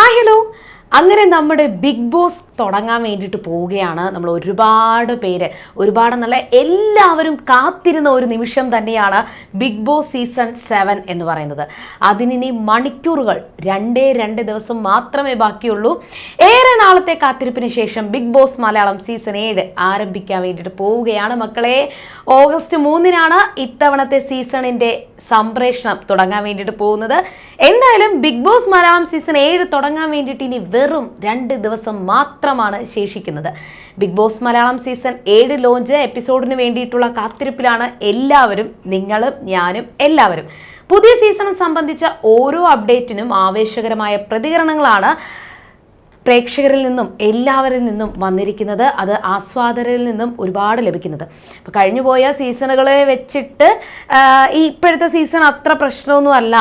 Hi hello അങ്ങനെ നമ്മുടെ big boss തുടങ്ങാൻ വേണ്ടിയിട്ട് പോവുകയാണ് നമ്മൾ ഒരുപാട് പേര്. ഒരുപാട് നല്ല എല്ലാവരും കാത്തിരുന്ന ഒരു നിമിഷം തന്നെയാണ് ബിഗ് ബോസ് സീസൺ സെവൻ എന്ന് പറയുന്നത്. അതിനി മണിക്കൂറുകൾ രണ്ടേ രണ്ട് ദിവസം മാത്രമേ ബാക്കിയുള്ളൂ. ഏറെ നാളത്തെ കാത്തിരിപ്പിന് ശേഷം ബിഗ് ബോസ് മലയാളം സീസൺ ഏഴ് ആരംഭിക്കാൻ വേണ്ടിയിട്ട് പോവുകയാണ് മക്കളെ. ഓഗസ്റ്റ് മൂന്നിനാണ് ഇത്തവണത്തെ സീസണിന്റെ സംപ്രേഷണം തുടങ്ങാൻ വേണ്ടിയിട്ട് പോകുന്നത്. എന്തായാലും ബിഗ് ബോസ് മലയാളം സീസൺ ഏഴ് തുടങ്ങാൻ വേണ്ടിയിട്ട് ഇനി വെറും രണ്ട് ദിവസം മാത്രമാണ് ശേഷിക്കുന്നത്. ബിഗ് ബോസ് മലയാളം സീസൺ ഏഴ് ലോഞ്ച് എപ്പിസോഡിന് വേണ്ടിയിട്ടുള്ള കാത്തിരിപ്പിലാണ് എല്ലാവരും നിങ്ങളും ഞാനും എല്ലാവരും. പുതിയ സീസൺ സംബന്ധിച്ച ഓരോ അപ്ഡേറ്റിനും ആവേശകരമായ പ്രതികരണങ്ങളാണ് പ്രേക്ഷകരിൽ നിന്നും എല്ലാവരിൽ നിന്നും വന്നിരിക്കുന്നത് അത് ആസ്വാദകരിൽ നിന്നും ഒരുപാട് ലഭിക്കുന്നത്. അപ്പോൾ കഴിഞ്ഞു പോയ സീസണുകളെ വെച്ചിട്ട് ഈ ഇപ്പോഴത്തെ സീസൺ അത്ര പ്രശ്നമൊന്നും അല്ല.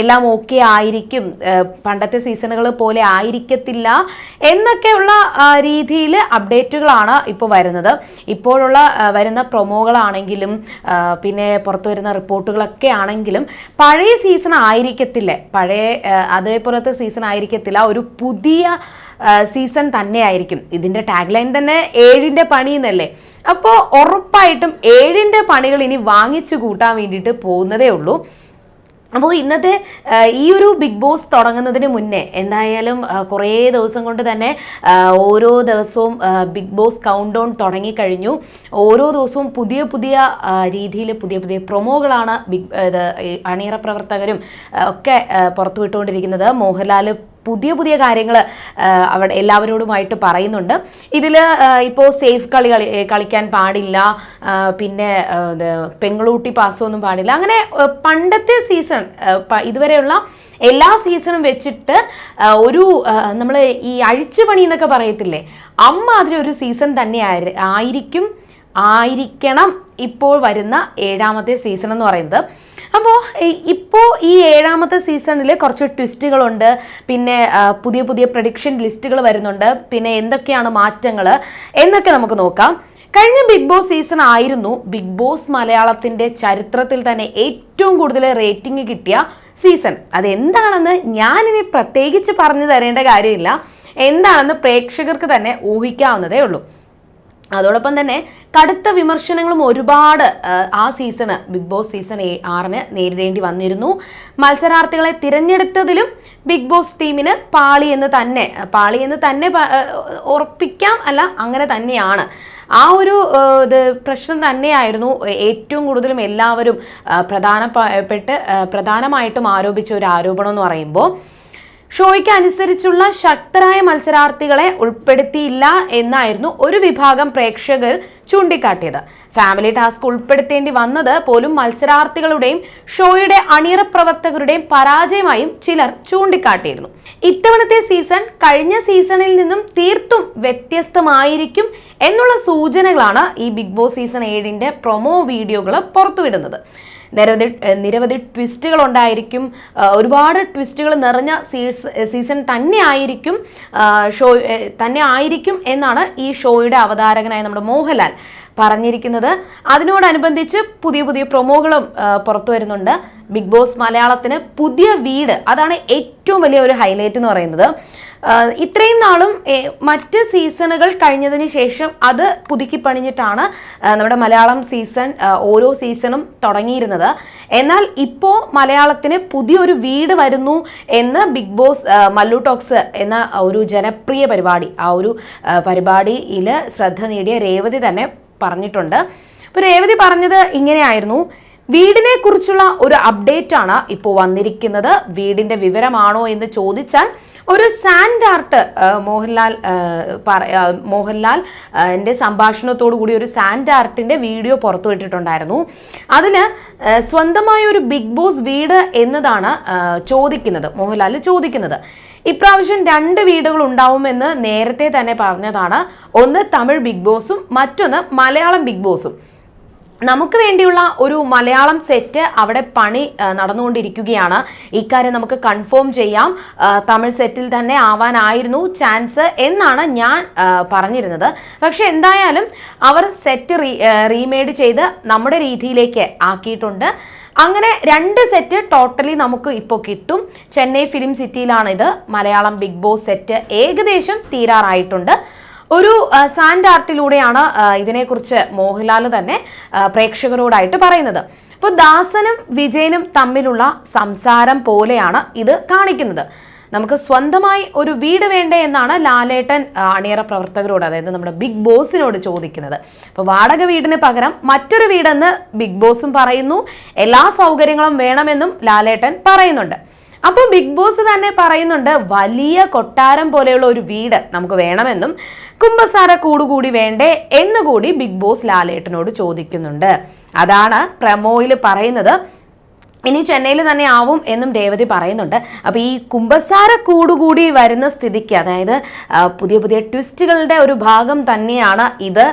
എല്ലാം ഓക്കെ ആയിരിക്കും. പണ്ടത്തെ സീസണുകൾ പോലെ ആയിരിക്കത്തില്ല എന്നൊക്കെയുള്ള രീതിയിൽ അപ്ഡേറ്റുകളാണ് ഇപ്പോൾ വരുന്നത്. ഇപ്പോഴുള്ള വരുന്ന പ്രൊമോകളാണെങ്കിലും പിന്നെ പുറത്തു വരുന്ന റിപ്പോർട്ടുകളൊക്കെ ആണെങ്കിലും പഴയ സീസൺ ആയിരിക്കത്തില്ല. പഴയ അതേപോലത്തെ സീസൺ ആയിരിക്കത്തില്ല. ഒരു പുതിയ സീസൺ തന്നെയായിരിക്കും. ഇതിന്റെ ടാഗ് ലൈൻ തന്നെ ഏഴിന്റെ പണി എന്നല്ലേ? അപ്പോൾ ഉറപ്പായിട്ടും ഏഴിന്റെ പണികൾ ഇനി വാങ്ങിച്ചു കൂട്ടാൻ വേണ്ടിയിട്ട് പോകുന്നതേ ഉള്ളൂ. അപ്പോൾ ഇന്നത്തെ ഈ ഒരു ബിഗ് ബോസ് തുടങ്ങുന്നതിന് മുന്നേ എന്തായാലും കുറേ ദിവസം കൊണ്ട് തന്നെ ഓരോ ദിവസവും ബിഗ് ബോസ് കൗണ്ട് ഡൗൺ തുടങ്ങിക്കഴിഞ്ഞു. ഓരോ ദിവസവും പുതിയ പുതിയ രീതിയിൽ പുതിയ പുതിയ പ്രൊമോകളാണ് ബിഗ് അണിയറ പ്രവർത്തകരും ഒക്കെ പുറത്തുവിട്ടുകൊണ്ടിരിക്കുന്നത്. മോഹൻലാൽ പുതിയ പുതിയ കാര്യങ്ങൾ അവിടെ എല്ലാവരോടുമായിട്ട് പറയുന്നുണ്ട്. ഇതിൽ ഇപ്പോൾ സേഫ് കളി കളി കളിക്കാൻ പാടില്ല പിന്നെ പെങ്ങളൂട്ടി പാസ്സൊന്നും പാടില്ല. അങ്ങനെ പണ്ടത്തെ സീസൺ ഇതുവരെയുള്ള എല്ലാ സീസണും വെച്ചിട്ട് ഒരു നമ്മൾ ഈ അഴിച്ചുപണി എന്നൊക്കെ പറയത്തില്ലേ? അമ്മ ഒരു സീസൺ തന്നെ ആയിരിക്കും ആയിരിക്കണം ഇപ്പോൾ വരുന്ന ഏഴാമത്തെ സീസൺ എന്ന് പറയുന്നത്. അപ്പോൾ ഇപ്പോൾ ഈ ഏഴാമത്തെ സീസണിൽ കുറച്ച് ട്വിസ്റ്റുകളുണ്ട്. പിന്നെ പുതിയ പുതിയ പ്രഡിക്ഷൻ ലിസ്റ്റുകൾ വരുന്നുണ്ട്. പിന്നെ എന്തൊക്കെയാണ് മാറ്റങ്ങൾ എന്നൊക്കെ നമുക്ക് നോക്കാം. കഴിഞ്ഞ ബിഗ് ബോസ് സീസൺ ആയിരുന്നു. ബിഗ് ബോസ് മലയാളത്തിന്റെ ചരിത്രത്തിൽ തന്നെ ഏറ്റവും കൂടുതൽ റേറ്റിംഗ് കിട്ടിയ സീസൺ. അതെന്താണെന്ന് ഞാനിനി പ്രത്യേകിച്ച് പറഞ്ഞു തരേണ്ട കാര്യമില്ല. എന്താണെന്ന് പ്രേക്ഷകർക്ക് തന്നെ ഊഹിക്കാവുന്നതേ ഉള്ളൂ. അതോടൊപ്പം തന്നെ കടുത്ത വിമർശനങ്ങളും ഒരുപാട് ആ, സീസണ് ബിഗ് ബോസ് സീസൺ ആറിന് നേരിടേണ്ടി വന്നിരുന്നു. മത്സരാർത്ഥികളെ തിരഞ്ഞെടുത്തതിലും ബിഗ് ബോസ് ടീമിന് പാളി എന്ന് തന്നെ പാളി എന്ന് തന്നെ ഉറപ്പിക്കാം അല്ല അങ്ങനെ തന്നെയാണ്. ആ ഒരു ഇത് പ്രശ്നം തന്നെയായിരുന്നു. ഏറ്റവും കൂടുതലും എല്ലാവരും പ്രധാനപ്പെട്ട് പ്രധാനമായിട്ടും ആരോപിച്ച ഒരു ആരോപണം എന്ന് പറയുമ്പോൾ ഷോയ്ക്ക് അനുസരിച്ചുള്ള ശക്തരായ മത്സരാർത്ഥികളെ ഉൾപ്പെടുത്തിയില്ല എന്നായിരുന്നു ഒരു വിഭാഗം പ്രേക്ഷകർ ചൂണ്ടിക്കാട്ടിയത്. ഫാമിലി ടാസ്ക് ഉൾപ്പെടുത്തേണ്ടി വന്നത് പോലും മത്സരാർത്ഥികളുടെയും ഷോയുടെ അണിയറ പ്രവർത്തകരുടെയും പരാജയമായും ചിലർ ചൂണ്ടിക്കാട്ടിയിരുന്നു. ഇത്തവണത്തെ സീസൺ കഴിഞ്ഞ സീസണിൽ നിന്നും തീർത്തും വ്യത്യസ്തമായിരിക്കും എന്നുള്ള സൂചനകളാണ് ഈ ബിഗ് ബോസ് സീസൺ ഏഴിന്റെ പ്രൊമോ വീഡിയോകൾ പുറത്തുവിടുന്നത്. നിരവധി നിരവധി ട്വിസ്റ്റുകൾ ഉണ്ടായിരിക്കും ഒരുപാട് ട്വിസ്റ്റുകൾ നിറഞ്ഞ സീസ് സീസൺ തന്നെ ആയിരിക്കും ഷോ തന്നെ ആയിരിക്കും എന്നാണ് ഈ ഷോയുടെ അവതാരകനായ നമ്മുടെ മോഹൻലാൽ പറഞ്ഞിരിക്കുന്നത്. അതിനോടനുബന്ധിച്ച് പുതിയ പുതിയ പ്രൊമോകളും പുറത്തു വരുന്നുണ്ട്. ബിഗ് ബോസ് മലയാളത്തിന് പുതിയ വീട് അതാണ് ഏറ്റവും വലിയ ഒരു ഹൈലൈറ്റ് എന്ന് പറയുന്നത്. ഇത്രയും നാളും മറ്റ് സീസണുകൾ കഴിഞ്ഞതിന് ശേഷം അത് പുതുക്കി പണിഞ്ഞിട്ടാണ് നമ്മുടെ മലയാളം സീസൺ ഓരോ സീസണും തുടങ്ങിയിരുന്നത്. എന്നാൽ ഇപ്പോൾ മലയാളത്തിന് പുതിയൊരു വീട് വരുന്നു എന്ന് ബിഗ് ബോസ് മല്ലു ടോക്സ് എന്ന ഒരു ജനപ്രിയ പരിപാടി ആ ഒരു പരിപാടിയിൽ ശ്രദ്ധ നേടിയ രേവതി തന്നെ പറഞ്ഞിട്ടുണ്ട്. അപ്പോൾ രേവതി പറഞ്ഞത് ഇങ്ങനെയായിരുന്നു. വീടിനെ കുറിച്ചുള്ള ഒരു അപ്ഡേറ്റ് ആണ് ഇപ്പോൾ വന്നിരിക്കുന്നത്. വീടിന്റെ വിവരമാണോ എന്ന് ചോദിച്ചാൽ ഒരു സാൻഡ് ആർട്ട് മോഹൻലാൽ മോഹൻലാൽ എന്റെ സംഭാഷണത്തോടു കൂടി ഒരു സാൻഡ് ആർട്ടിന്റെ വീഡിയോ പുറത്തുവിട്ടിട്ടുണ്ടായിരുന്നു. അതിൽ സ്വന്തമായ ഒരു ബിഗ് ബോസ് വീട് എന്നതാണ് ചോദിക്കുന്നത് മോഹൻലാൽ ചോദിക്കുന്നത്. ഇപ്രാവശ്യം രണ്ട് വീടുകൾ ഉണ്ടാവുമെന്ന് നേരത്തെ തന്നെ പറഞ്ഞതാണ്. ഒന്ന് തമിഴ് ബിഗ് ബോസും മറ്റൊന്ന് മലയാളം ബിഗ് ബോസും. നമുക്ക് വേണ്ടിയുള്ള ഒരു മലയാളം സെറ്റ് അവിടെ പണി നടന്നുകൊണ്ടിരിക്കുകയാണ്. ഇക്കാര്യം നമുക്ക് കൺഫേം ചെയ്യാം. തമിഴ് സെറ്റിൽ തന്നെ ആവാനായിരുന്നു ചാൻസ് എന്നാണ് ഞാൻ പറഞ്ഞിരുന്നത്. പക്ഷെ എന്തായാലും അവർ സെറ്റ് റീ റീമെയ്ഡ് ചെയ്ത് നമ്മുടെ രീതിയിലേക്ക് ആക്കിയിട്ടുണ്ട്. അങ്ങനെ രണ്ട് സെറ്റ് ടോട്ടലി നമുക്ക് ഇപ്പോൾ കിട്ടും. ചെന്നൈ ഫിലിം സിറ്റിയിലാണ് ഇത് മലയാളം ബിഗ് ബോസ് സെറ്റ് ഏകദേശം തീരാറായിട്ടുണ്ട്. ഒരു സാൻഡ് ആർട്ടിലൂടെയാണ് ഇതിനെക്കുറിച്ച് മോഹൻലാൽ തന്നെ പ്രേക്ഷകരോടായിട്ട് പറയുന്നത്. അപ്പോൾ ദാസനും വിജയനും തമ്മിലുള്ള സംസാരം പോലെയാണ് ഇത് കാണിക്കുന്നത്. നമുക്ക് സ്വന്തമായി ഒരു വീട് വേണ്ടേ എന്നാണ് ലാലേട്ടൻ അണിയറ പ്രവർത്തകരോട് അതായത് നമ്മുടെ ബിഗ് ബോസിനോട് ചോദിക്കുന്നത്. അപ്പോൾ വാടക വീടിന് പകരം മറ്റൊരു വീടെന്ന് ബിഗ് ബോസും പറയുന്നു. എല്ലാ സൗകര്യങ്ങളും വേണമെന്നും ലാലേട്ടൻ പറയുന്നുണ്ട്. അപ്പോൾ ബിഗ് ബോസ് തന്നെ പറയുന്നുണ്ട് വലിയ കൊട്ടാരം പോലെയുള്ള ഒരു വീട് നമുക്ക് വേണമെന്നും കുംഭസാര കൂടുകൂടി വേണ്ടേ എന്നുകൂടി ബിഗ് ബോസ് ലാലേട്ടനോട് ചോദിക്കുന്നുണ്ട്. അതാണ് പ്രമോയിൽ പറയുന്നത്. ഇനി ചെന്നൈയിൽ തന്നെ ആവും എന്നും രേവതി പറയുന്നുണ്ട്. അപ്പോൾ ഈ കുംഭസാര കൂടുകൂടി വരുന്ന സ്ഥിതിക്ക് അതായത് പുതിയ പുതിയ ട്വിസ്റ്റുകളുടെ ഒരു ഭാഗം തന്നെയാണ് ഇത്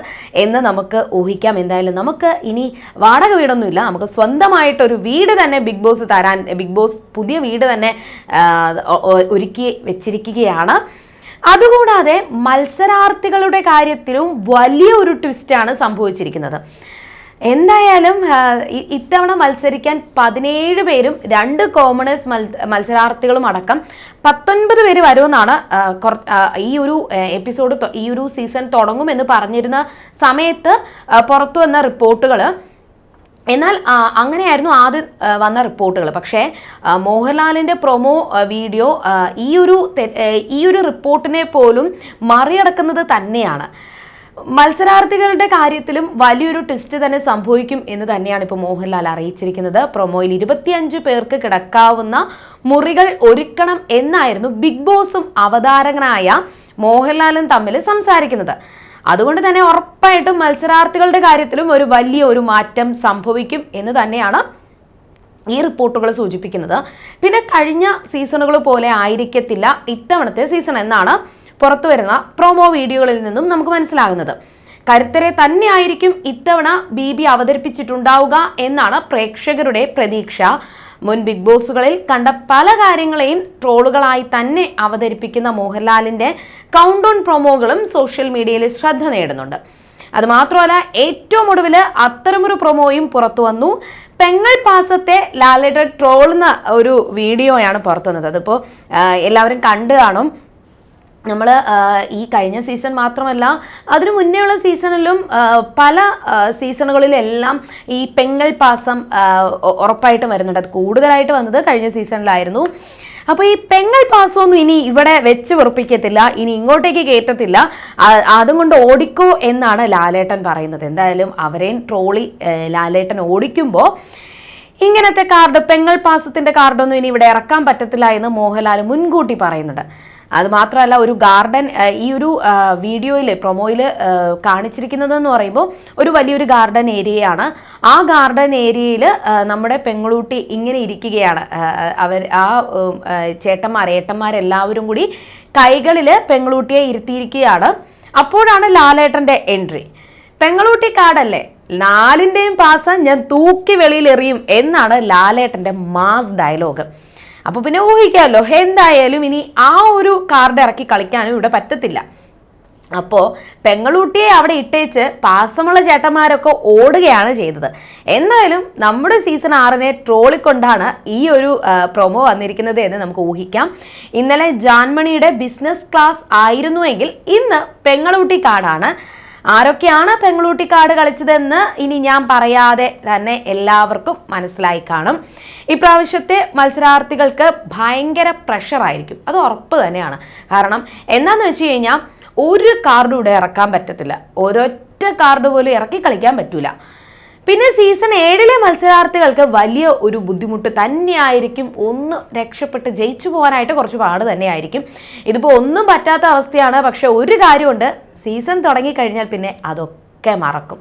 എന്ന് നമുക്ക് ഊഹിക്കാം. എന്തായാലും നമുക്ക് ഇനി വാടക വീടൊന്നുമില്ല. നമുക്ക് സ്വന്തമായിട്ടൊരു വീട് തന്നെ ബിഗ് ബോസ് തരാൻ ബിഗ് ബോസ് പുതിയ വീട് തന്നെ ഒരുക്കി വെച്ചിരിക്കുകയാണ്. അതുകൂടാതെ മത്സരാർത്ഥികളുടെ കാര്യത്തിലും വലിയ ഒരു ട്വിസ്റ്റാണ് സംഭവിച്ചിരിക്കുന്നത്. എന്തായാലും ഇത്തവണ മത്സരിക്കാൻ പതിനേഴ് പേരും രണ്ട് കോമണേഴ്സ് മത്സരാർത്ഥികളും അടക്കം പത്തൊൻപത് പേര് വരുമെന്നാണ് ഈ ഒരു എപ്പിസോഡ് ഈ ഒരു സീസൺ തുടങ്ങുമെന്ന് പറഞ്ഞിരുന്ന സമയത്ത് പുറത്തു വന്ന റിപ്പോർട്ടുകൾ എന്നാൽ അങ്ങനെയായിരുന്നു ആദ്യം വന്ന റിപ്പോർട്ടുകൾ പക്ഷേ മോഹൻലാലിന്റെ പ്രൊമോ വീഡിയോ ഈ ഒരു ഈ ഒരു റിപ്പോർട്ടിനെ പോലും മറികടക്കുന്നത് തന്നെയാണ്. മത്സരാർത്ഥികളുടെ കാര്യത്തിലും വലിയൊരു ട്വിസ്റ്റ് തന്നെ സംഭവിക്കും എന്ന് തന്നെയാണ് ഇപ്പോൾ മോഹൻലാൽ അറിയിച്ചിരിക്കുന്നത്. പ്രൊമോയിൽ ഇരുപത്തിയഞ്ച് പേർക്ക് കിടക്കാവുന്ന മുറികൾ ഒരുക്കണം എന്നായിരുന്നു ബിഗ് ബോസും അവതാരകനായ മോഹൻലാലും തമ്മിൽ സംസാരിക്കുന്നത്. അതുകൊണ്ട് തന്നെ ഉറപ്പായിട്ടും മത്സരാർത്ഥികളുടെ കാര്യത്തിലും ഒരു വലിയ ഒരു മാറ്റം സംഭവിക്കും എന്ന് തന്നെയാണ് ഈ റിപ്പോർട്ടുകൾ സൂചിപ്പിക്കുന്നത്. പിന്നെ കഴിഞ്ഞ സീസണുകൾ പോലെ ആയിരിക്കത്തില്ല ഇത്തവണത്തെ സീസൺ എന്നാണ് പുറത്തു വരുന്ന പ്രൊമോ വീഡിയോകളിൽ നിന്നും നമുക്ക് മനസ്സിലാകുന്നത്. കരുത്തരെ തന്നെയായിരിക്കും ഇത്തവണ ബി ബി അവതരിപ്പിച്ചിട്ടുണ്ടാവുക എന്നാണ് പ്രേക്ഷകരുടെ പ്രതീക്ഷ. മുൻ ബിഗ് ബോസുകളിൽ കണ്ട പല കാര്യങ്ങളെയും ട്രോളുകളായി തന്നെ അവതരിപ്പിക്കുന്ന മോഹൻലാലിന്റെ കൗണ്ട് ഡൗൺ പ്രൊമോകളും സോഷ്യൽ മീഡിയയിൽ ശ്രദ്ധ നേടുന്നുണ്ട്. അതുമാത്രമല്ല ഏറ്റവും ഒടുവിൽ അത്തരമൊരു പ്രൊമോയും പുറത്തു വന്നു. പെങ്ങൾ പാസത്തെ ലാലേട്ടൻ ട്രോളുന്ന ഒരു വീഡിയോയാണ് പുറത്തുവന്നത്. അതിപ്പോൾ എല്ലാവരും കണ്ടു കാണും. നമ്മൾ ഈ കഴിഞ്ഞ സീസൺ മാത്രമല്ല അതിനു മുന്നേ ഉള്ള സീസണിലും പല സീസണുകളിലെല്ലാം ഈ പെങ്ങൽ പാസം ഉറപ്പായിട്ട് വരുന്നുണ്ട്. അത് കൂടുതലായിട്ട് വന്നത് കഴിഞ്ഞ സീസണിലായിരുന്നു. അപ്പോൾ ഈ പെങ്ങൽ പാസമൊന്നും ഇനി ഇവിടെ വെച്ച് ഉറപ്പിക്കത്തില്ല ഇനി ഇങ്ങോട്ടേക്ക് കയറ്റത്തില്ല. അതും കൊണ്ട് ഓടിക്കോ എന്നാണ് ലാലേട്ടൻ പറയുന്നത്. എന്തായാലും അവരെയും ട്രോളി ലാലേട്ടൻ ഓടിക്കുമ്പോൾ ഇങ്ങനത്തെ കാർഡ് പെങ്ങൾ പാസത്തിന്റെ കാർഡൊന്നും ഇനി ഇവിടെ ഇറക്കാൻ പറ്റത്തില്ല എന്ന് മോഹൻലാൽ മുൻകൂട്ടി പറയുന്നുണ്ട്. അത് മാത്രമല്ല ഒരു ഗാർഡൻ ഈ ഒരു വീഡിയോയിൽ പ്രൊമോയിൽ കാണിച്ചിരിക്കുന്നതെന്ന് പറയുമ്പോൾ ഒരു വലിയൊരു ഗാർഡൻ ഏരിയയാണ്. ആ ഗാർഡൻ ഏരിയയിൽ നമ്മുടെ പെങ്ങളൂട്ടി ഇങ്ങനെ ഇരിക്കുകയാണ്. അവർ ആ ചേട്ടന്മാർ ഏട്ടന്മാരെല്ലാവരും കൂടി കൈകളിൽ പെങ്ങളൂട്ടിയെ ഇരുത്തിയിരിക്കുകയാണ്. അപ്പോഴാണ് ലാലേട്ടന്റെ എൻട്രി. പെങ്ങളൂട്ടി കാടല്ലേ? നാലിന്റെയും പാസ ഞാൻ തൂക്കി വെളിയിൽ എറിയും എന്നാണ് ലാലേട്ടന്റെ മാസ് ഡയലോഗ്. അപ്പോൾ പിന്നെ ഊഹിക്കാമല്ലോ എന്തായാലും ഇനി ആ ഒരു കാർഡ് ഇറക്കി കളിക്കാനും ഇവിടെ പറ്റത്തില്ല. അപ്പോൾ പെങ്ങളൂട്ടിയെ അവിടെ ഇട്ടേച്ച് പാസമുള്ള ചേട്ടന്മാരൊക്കെ ഓടുകയാണ് ചെയ്തത്. എന്തായാലും നമ്മുടെ സീസൺ ആറിനെ ട്രോളിക്കൊണ്ടാണ് ഈ ഒരു പ്രൊമോ വന്നിരിക്കുന്നത് എന്ന് നമുക്ക് ഊഹിക്കാം. ഇന്നലെ ജാൻമണിയുടെ ബിസിനസ് ക്ലാസ് ആയിരുന്നുവെങ്കിൽ ഇന്ന് പെങ്ങളൂട്ടി കാർഡാണ് ആരൊക്കെയാണ് പെങ്ങളൂട്ടി കാർഡ് കളിച്ചതെന്ന് ഇനി ഞാൻ പറയാതെ തന്നെ എല്ലാവർക്കും മനസ്സിലായി കാണും. ഇപ്രാവശ്യത്തെ മത്സരാർത്ഥികൾക്ക് ഭയങ്കര പ്രഷറായിരിക്കും അത് ഉറപ്പ് തന്നെയാണ്. കാരണം എന്താണെന്ന് വെച്ച് കഴിഞ്ഞാൽ ഒരു കാർഡും ഇവിടെ ഇറക്കാൻ പറ്റത്തില്ല. ഒരൊറ്റ കാർഡ് പോലും ഇറക്കി കളിക്കാൻ പറ്റൂല. പിന്നെ സീസൺ ഏഴിലെ മത്സരാർത്ഥികൾക്ക് വലിയ ഒരു ബുദ്ധിമുട്ട് തന്നെയായിരിക്കും. ഒന്ന് രക്ഷപ്പെട്ട് ജയിച്ചു പോകാനായിട്ട് കുറച്ച് പാട് തന്നെയായിരിക്കും. ഇതിപ്പോൾ ഒന്നും പറ്റാത്ത അവസ്ഥയാണ്. പക്ഷെ ഒരു കാര്യമുണ്ട്. സീസൺ തുടങ്ങിക്കഴിഞ്ഞാൽ പിന്നെ അതൊക്കെ മറക്കും.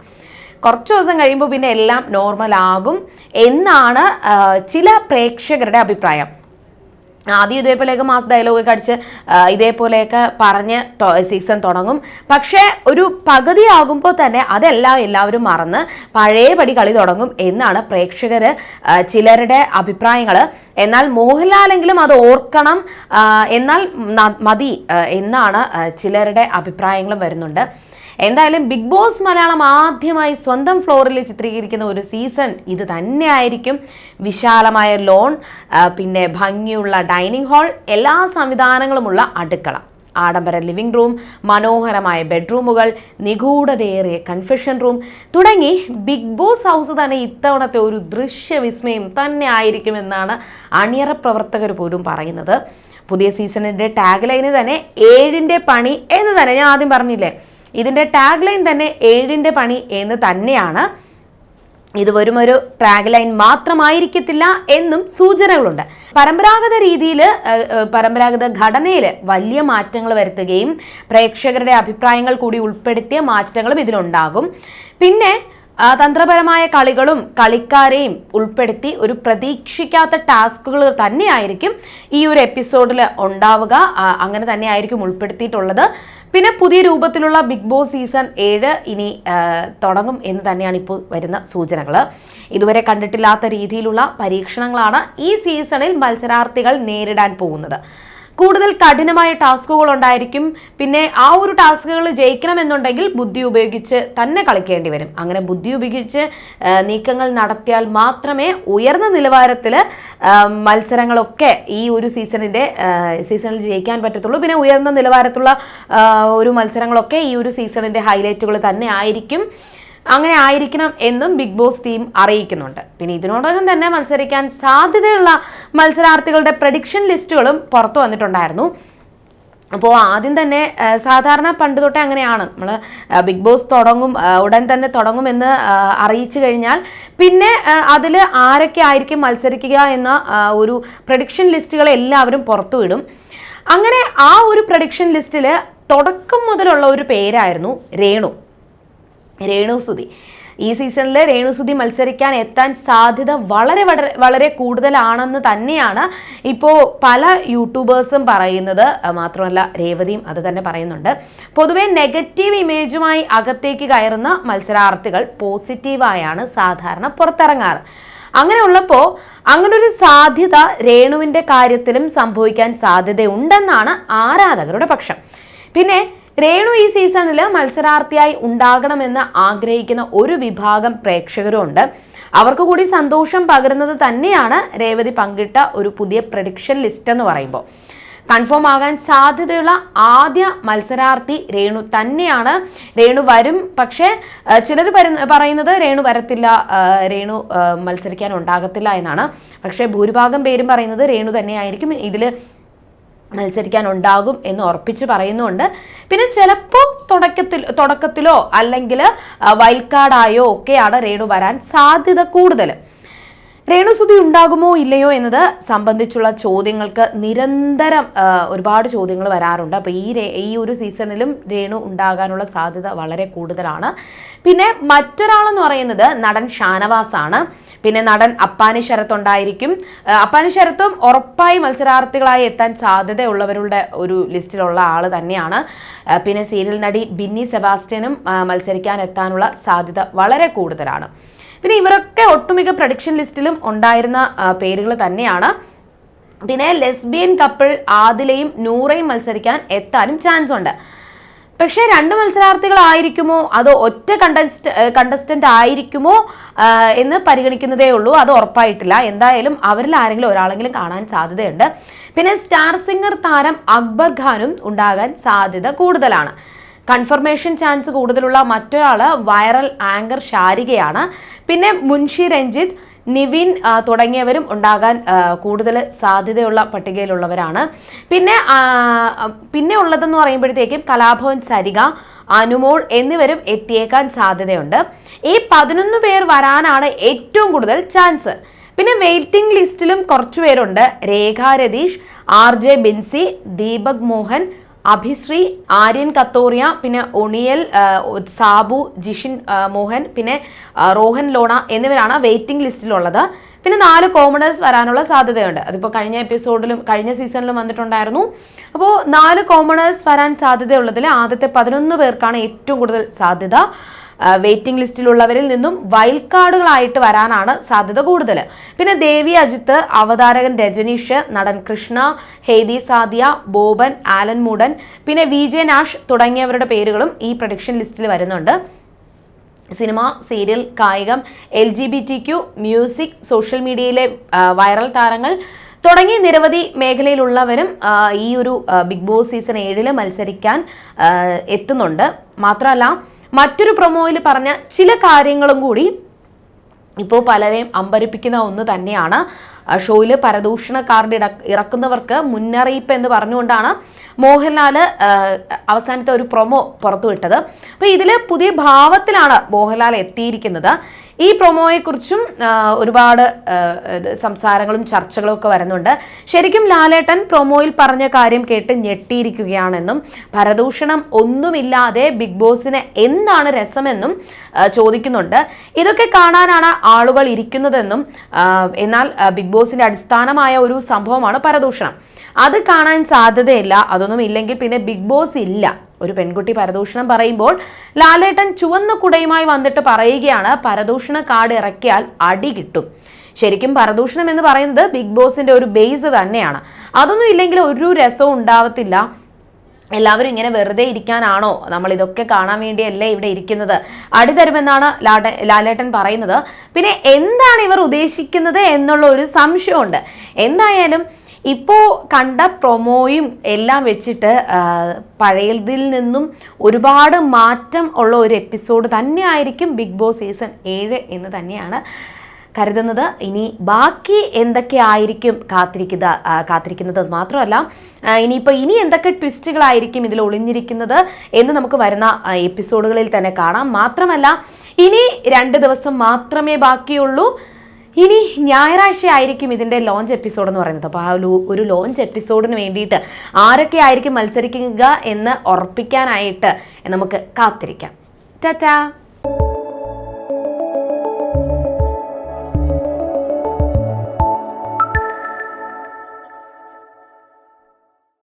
കുറച്ച് ദിവസം കഴിയുമ്പോൾ പിന്നെ എല്ലാം നോർമൽ ആകും എന്നാണ് ചില പ്രേക്ഷകരുടെ അഭിപ്രായം. ആദ്യം ഇതേപോലെയൊക്കെ മാസ് ഡയലോഗൊക്കെ അടിച്ച് ഇതേപോലെയൊക്കെ പറഞ്ഞ് സീസൺ തുടങ്ങും. പക്ഷേ ഒരു പകുതി ആകുമ്പോൾ തന്നെ അതെല്ലാം എല്ലാവരും മറന്ന് പഴയപടി കളി തുടങ്ങും എന്നാണ് പ്രേക്ഷകർ ചിലരുടെ അഭിപ്രായങ്ങൾ എന്നാൽ മോഹൻലാലെങ്കിലും അത് ഓർക്കണം എന്നാൽ മതി എന്നാണ് ചിലരുടെ അഭിപ്രായങ്ങളും വരുന്നുണ്ട്. എന്തായാലും ബിഗ് ബോസ് മലയാളം ആദ്യമായി സ്വന്തം ഫ്ലോറിൽ ചിത്രീകരിക്കുന്ന ഒരു സീസൺ ഇത് തന്നെയായിരിക്കും. വിശാലമായ ലോൺ പിന്നെ ഭംഗിയുള്ള ഡൈനിങ് ഹാൾ എല്ലാ സംവിധാനങ്ങളുമുള്ള അടുക്കള. ആഡംബര ലിവിംഗ് റൂം മനോഹരമായ ബെഡ്റൂമുകൾ നിഗൂഢതയേറിയ കൺഫെഷൻ റൂം തുടങ്ങി ബിഗ് ബോസ് ഹൗസ് തന്നെ ഇത്തവണത്തെ ഒരു ദൃശ്യവിസ്മയം തന്നെ ആയിരിക്കുമെന്നാണ് അണിയറ പ്രവർത്തകർ പോലും പറയുന്നത്. പുതിയ സീസണിന്റെ ടാഗ് ലൈന് തന്നെ ഏഴിന്റെ പണി എന്ന് തന്നെ ഞാൻ ആദ്യം പറഞ്ഞില്ലേ? ഇതിന്റെ ടാഗ് ലൈൻ തന്നെ ഏഴിന്റെ പണി എന്ന് തന്നെയാണ്. ഇത് വെറും ഒരു ടാഗ് ലൈൻ മാത്രമായിരിക്കത്തില്ല എന്നും സൂചനകളുണ്ട്. പരമ്പരാഗത രീതിയിൽ പരമ്പരാഗത ഘടനയിൽ വലിയ മാറ്റങ്ങൾ വരുത്തുകയും പ്രേക്ഷകരുടെ അഭിപ്രായങ്ങൾ കൂടി ഉൾപ്പെടുത്തിയ മാറ്റങ്ങളും ഇതിലുണ്ടാകും. പിന്നെ തന്ത്രപരമായ കളികളും കളിക്കാരെയും ഉൾപ്പെടുത്തി ഒരു പ്രതീക്ഷിക്കാത്ത ടാസ്കുകൾ തന്നെയായിരിക്കും ഈ ഒരു എപ്പിസോഡിൽ ഉണ്ടാവുക. അങ്ങനെ തന്നെയായിരിക്കും ഉൾപ്പെടുത്തിയിട്ടുള്ളത്. പിന്നെ പുതിയ രൂപത്തിലുള്ള ബിഗ് ബോസ് സീസൺ ഏഴ് ഇനി തുടങ്ങും എന്ന് തന്നെയാണ് ഇപ്പോൾ വരുന്ന സൂചനകൾ. ഇതുവരെ കണ്ടിട്ടില്ലാത്ത രീതിയിലുള്ള പരീക്ഷണങ്ങളാണ് ഈ സീസണിൽ മത്സരാർത്ഥികൾ നേരിടാൻ പോകുന്നത്. കൂടുതൽ കഠിനമായ ടാസ്കുകൾ ഉണ്ടായിരിക്കും. പിന്നെ ആ ഒരു ടാസ്കുകൾ ജയിക്കണമെന്നുണ്ടെങ്കിൽ ബുദ്ധി ഉപയോഗിച്ച് തന്നെ കളിക്കേണ്ടി വരും. അങ്ങനെ ബുദ്ധി ഉപയോഗിച്ച് നീക്കങ്ങൾ നടത്തിയാൽ മാത്രമേ ഉയർന്ന നിലവാരത്തിൽ മത്സരങ്ങളൊക്കെ ഈ ഒരു സീസണിന്റെ സീസണിൽ ജയിക്കാൻ പറ്റത്തുള്ളൂ. പിന്നെ ഉയർന്ന നിലവാരത്തുള്ള ഒരു മത്സരങ്ങളൊക്കെ ഈ ഒരു സീസണിന്റെ ഹൈലൈറ്റുകൾ തന്നെ ആയിരിക്കും. അങ്ങനെ ആയിരിക്കണം എന്നും ബിഗ് ബോസ് ടീം അറിയിക്കുന്നുണ്ട്. പിന്നെ ഇതിനോടകം തന്നെ മത്സരിക്കാൻ സാധ്യതയുള്ള മത്സരാർത്ഥികളുടെ പ്രഡിക്ഷൻ ലിസ്റ്റുകളും പുറത്തു വന്നിട്ടുണ്ടായിരുന്നു. അപ്പോൾ ആദ്യം തന്നെ സാധാരണ പണ്ട് തൊട്ടേ അങ്ങനെയാണ്. നമ്മൾ ബിഗ് ബോസ് തുടങ്ങും ഉടൻ തന്നെ തുടങ്ങുമെന്ന് അറിയിച്ചു കഴിഞ്ഞാൽ പിന്നെ അതിൽ ആരൊക്കെ ആയിരിക്കും മത്സരിക്കുക എന്ന ഒരു പ്രഡിക്ഷൻ ലിസ്റ്റുകൾ എല്ലാവരും പുറത്തുവിടും അങ്ങനെ ആ ഒരു പ്രഡിക്ഷൻ ലിസ്റ്റിൽ തുടക്കം മുതലുള്ള ഒരു പേരായിരുന്നു രേണു. രേണുസുതി. ഈ സീസണിൽ രേണുസുതി മത്സരിക്കാൻ എത്താൻ സാധ്യത വളരെ വളരെ കൂടുതലാണെന്ന് തന്നെയാണ് ഇപ്പോൾ പല യൂട്യൂബേഴ്സും പറയുന്നത്. മാത്രമല്ല രേവതിയും അത് തന്നെ പറയുന്നുണ്ട്. പൊതുവേ നെഗറ്റീവ് ഇമേജുമായി അകത്തേക്ക് കയറുന്ന മത്സരാർത്ഥികൾ പോസിറ്റീവായാണ് സാധാരണ പുറത്തിറങ്ങാറ്. അങ്ങനെ ഉള്ളപ്പോൾ അങ്ങനൊരു സാധ്യത രേണുവിന്റെ കാര്യത്തിലും സംഭവിക്കാൻ സാധ്യതയുണ്ടെന്നാണ് ആരാധകരുടെ പക്ഷം. പിന്നെ രേണു ഈ സീസണിൽ മത്സരാർത്ഥിയായി ഉണ്ടാകണമെന്ന് ആഗ്രഹിക്കുന്ന ഒരു വിഭാഗം പ്രേക്ഷകരുണ്ട് അവർക്ക് കൂടി സന്തോഷം പകരുന്നത് തന്നെയാണ് രേവതി പങ്കിട്ട ഒരു പുതിയ പ്രഡിക്ഷൻ ലിസ്റ്റ് എന്ന് പറയുമ്പോൾ. കൺഫേം ആകാൻ സാധ്യതയുള്ള ആദ്യ മത്സരാർത്ഥി രേണു തന്നെയാണ്. രേണു വരും പക്ഷേ ചിലർ പറയുന്നത് രേണു വരത്തില്ല രേണു മത്സരിക്കാൻ ഉണ്ടാകത്തില്ല എന്നാണ്. പക്ഷേ ഭൂരിഭാഗം പേരും പറയുന്നത് രേണു തന്നെയായിരിക്കും. ഇതിൽ മത്സരിക്കാൻ ഉണ്ടാകും എന്ന് ഉറപ്പിച്ച് പറയുന്നുണ്ട്. പിന്നെ ചിലപ്പോൾ തുടക്കത്തിൽ തുടക്കത്തിലോ അല്ലെങ്കിൽ വൈൽഡ് കാർഡായോ ഒക്കെയാണ് രേണു വരാൻ സാധ്യത കൂടുതൽ. രേണുസുതി ഉണ്ടാകുമോ ഇല്ലയോ എന്നത് സംബന്ധിച്ചുള്ള ചോദ്യങ്ങൾക്ക് നിരന്തരം ഒരുപാട് ചോദ്യങ്ങൾ വരാറുണ്ട്. അപ്പോൾ ഈ ഈ ഒരു സീസണിലും രേണു ഉണ്ടാകാനുള്ള സാധ്യത വളരെ കൂടുതലാണ്. പിന്നെ മറ്റൊരാളെന്ന് പറയുന്നത് നടൻ ഷാനവാസാണ്. പിന്നെ നടൻ അപ്പാനി ശരത്ത് ഉണ്ടായിരിക്കും. അപ്പാനി ശരത്തും ഉറപ്പായി മത്സരാർത്ഥികളായി എത്താൻ സാധ്യതയുള്ളവരുടെ ഒരു ലിസ്റ്റിലുള്ള ആൾ തന്നെയാണ്. പിന്നെ സീരിയൽ നടി ബിന്നി സെബാസ്റ്റ്യനും മത്സരിക്കാൻ എത്താനുള്ള സാധ്യത വളരെ കൂടുതലാണ്. പിന്നെ ഇവരൊക്കെ ഒട്ടുമിക്ക പ്രഡിക്ഷൻ ലിസ്റ്റിലും ഉണ്ടായിരുന്ന പേരുകൾ തന്നെയാണ്. പിന്നെ ലെസ്ബിയൻ കപ്പിൾ ആദിലയും നൂറയും മത്സരിക്കാൻ എത്താനും ചാൻസ് ഉണ്ട്. പക്ഷേ രണ്ട് മത്സരാർത്ഥികളായിരിക്കുമോ അതോ ഒറ്റ കണ്ടസ്റ്റ് കണ്ടസ്റ്റന്റ് ആയിരിക്കുമോ? എന്ന് പരിഗണിക്കുന്നതേ ഉള്ളൂ. അത് ഉറപ്പായിട്ടില്ല. എന്തായാലും അവരിൽ ആരെങ്കിലും ഒരാളെങ്കിലും കാണാൻ സാധ്യതയുണ്ട്. പിന്നെ സ്റ്റാർ സിംഗർ താരം അക്ബർ ഖാനും ഉണ്ടാകാൻ സാധ്യത കൂടുതലാണ്. കൺഫർമേഷൻ ചാൻസ് കൂടുതലുള്ള മറ്റൊരാൾ വൈറൽ ആങ്കർ ശാരികയാണ്. പിന്നെ മുൻഷി രഞ്ജിത്ത് നിവിൻ തുടങ്ങിയവരും ഉണ്ടാകാൻ കൂടുതൽ സാധ്യതയുള്ള പട്ടികയിലുള്ളവരാണ്. പിന്നെ പിന്നെ ഉള്ളതെന്ന് പറയുമ്പോഴത്തേക്കും കലാഭവൻ സരിക അനുമോൾ എന്നിവരും എത്തിയേക്കാൻ സാധ്യതയുണ്ട്. ഈ പതിനൊന്ന് പേർ വരാനാണ് ഏറ്റവും കൂടുതൽ ചാൻസ്. പിന്നെ വെയിറ്റിംഗ് ലിസ്റ്റിലും കുറച്ചു പേരുണ്ട്. രേഖ രതീഷ് ആർ ജെ ബിൻസി ദീപക് മോഹൻ അഭിശ്രീ ആര്യൻ കത്തോറിയ പിന്നെ ഒണിയൽ സാബു ജിഷിൻ മോഹൻ പിന്നെ റോഹൻ ലോണ എന്നിവരാണ് വെയിറ്റിംഗ് ലിസ്റ്റിലുള്ളത് പിന്നെ നാല് കോമണേഴ്സ് വരാനുള്ള സാധ്യതയുണ്ട്. അതിപ്പോൾ കഴിഞ്ഞ എപ്പിസോഡിലും കഴിഞ്ഞ സീസണിലും വന്നിട്ടുണ്ടായിരുന്നു. അപ്പോൾ നാല് കോമണേഴ്സ് വരാൻ സാധ്യതയുള്ളതിൽ ആദ്യത്തെ പതിനൊന്ന് പേർക്കാണ് ഏറ്റവും കൂടുതൽ സാധ്യത. വെയിറ്റിംഗ് ലിസ്റ്റിലുള്ളവരിൽ നിന്നും വൈൽഡ് കാർഡുകളായിട്ട് വരാനാണ് സാധ്യത കൂടുതൽ പിന്നെ ദേവി അജിത്ത് അവതാരകൻ രജനീഷ് നടൻ കൃഷ്ണ ഹേദി സാദിയ ബോബൻ ആലൻ മൂടൻ പിന്നെ വി ജെ നാഷ് തുടങ്ങിയവരുടെ പേരുകളും ഈ പ്രൊഡിക്ഷൻ ലിസ്റ്റിൽ വരുന്നുണ്ട്. സിനിമ സീരിയൽ കായികം L G B T Q music social മീഡിയയിലെ വൈറൽ താരങ്ങൾ തുടങ്ങി നിരവധി മേഖലയിലുള്ളവരും ഈ ഒരു ബിഗ് ബോസ് സീസൺ ഏഴിൽ മത്സരിക്കാൻ എത്തുന്നുണ്ട്. മാത്രമല്ല മറ്റൊരു പ്രൊമോയിൽ പറഞ്ഞ ചില കാര്യങ്ങളും കൂടി ഇപ്പോൾ പലരെയും അമ്പരിപ്പിക്കുന്ന ഒന്ന് തന്നെയാണ്. ഷോയിൽ പരദൂഷണ കാർഡ് ഇറക്കുന്നവർക്ക് മുന്നറിയിപ്പ് എന്ന് പറഞ്ഞുകൊണ്ടാണ് മോഹൻലാൽ അവസാനത്തെ ഒരു പ്രൊമോ പുറത്തുവിട്ടത്. അപ്പോൾ ഇതിൽ പുതിയ ഭാവത്തിലാണ് മോഹൻലാൽ എത്തിയിരിക്കുന്നത്. ഈ പ്രൊമോയെക്കുറിച്ചും ഒരുപാട് സംസാരങ്ങളും ചർച്ചകളും ഒക്കെ വരുന്നുണ്ട്. ശരിക്കും ലാലേട്ടൻ പ്രൊമോയിൽ പറഞ്ഞ കാര്യം കേട്ട് ഞെട്ടിയിരിക്കുകയാണെന്നും ഭരദൂഷണം ഒന്നുമില്ലാതെ ബിഗ് ബോസിന് എന്താണ് രസമെന്നും ചോദിക്കുന്നുണ്ട്. ഇതൊക്കെ കാണാനാണ് ആളുകൾ ഇരിക്കുന്നതെന്നും എന്നാൽ ബിഗ് ബോസിന്റെ അടിസ്ഥാനമായ ഒരു സംഭവമാണ് പരദൂഷണം അത് കാണാൻ സാധ്യതയില്ല അതൊന്നും ഇല്ലെങ്കിൽ പിന്നെ ബിഗ് ബോസ് ഇല്ല. ഒരു പെൺകുട്ടി പരദൂഷണം പറയുമ്പോൾ ലാലേട്ടൻ ചുവന്ന കുടയുമായി വന്നിട്ട് പറയുകയാണ് പരദൂഷണ കാർഡ് ഇറക്കിയാൽ അടി കിട്ടും. ശരിക്കും പരദൂഷണം എന്ന് പറയുന്നത് ബിഗ് ബോസിന്റെ ഒരു ബേസ് തന്നെയാണ്. അതൊന്നും ഇല്ലെങ്കിൽ ഒരു രസവും ഉണ്ടാവത്തില്ല. എല്ലാവരും ഇങ്ങനെ വെറുതെ ഇരിക്കാനാണോ? നമ്മൾ ഇതൊക്കെ കാണാൻ വേണ്ടിയല്ലേ ഇവിടെ ഇരിക്കുന്നത്? അടി തരുമെന്നാണ് ലാലേട്ടൻ പറയുന്നത്. പിന്നെ എന്താണ് ഇവർ ഉദ്ദേശിക്കുന്നത് എന്നുള്ള ഒരു സംശയമുണ്ട്. എന്തായാലും ഇപ്പോൾ കണ്ട പ്രൊമോയും എല്ലാം വെച്ചിട്ട് പഴയതിൽ നിന്നും ഒരുപാട് മാറ്റം ഉള്ള ഒരു എപ്പിസോഡ് തന്നെയായിരിക്കും ബിഗ് ബോസ് സീസൺ ഏഴ് എന്ന് തന്നെയാണ് കരുതുന്നത്. ഇനി ബാക്കി എന്തൊക്കെ ആയിരിക്കും കാത്തിരിക്കുക കാത്തിരിക്കുന്നത് മാത്രമല്ല ഇനിയിപ്പോൾ ഇനി എന്തൊക്കെ ട്വിസ്റ്റുകളായിരിക്കും ഇതിൽ ഒളിഞ്ഞിരിക്കുന്നത് എന്ന് നമുക്ക് വരുന്ന എപ്പിസോഡുകളിൽ തന്നെ കാണാം. മാത്രമല്ല ഇനി രണ്ട് ദിവസം മാത്രമേ ബാക്കിയുള്ളൂ. ഇനി ഞായറാഴ്ച ആയിരിക്കും ഇതിന്റെ ലോഞ്ച് എപ്പിസോഡ് എന്ന് പറയുന്നത്. അപ്പോൾ ആ ഒരു ലോഞ്ച് എപ്പിസോഡിന് വേണ്ടിയിട്ട് ആരൊക്കെ ആയിരിക്കും മത്സരിക്കുക എന്ന് ഉറപ്പിക്കാനായിട്ട് നമുക്ക് കാത്തിരിക്കാം. ടാറ്റാ.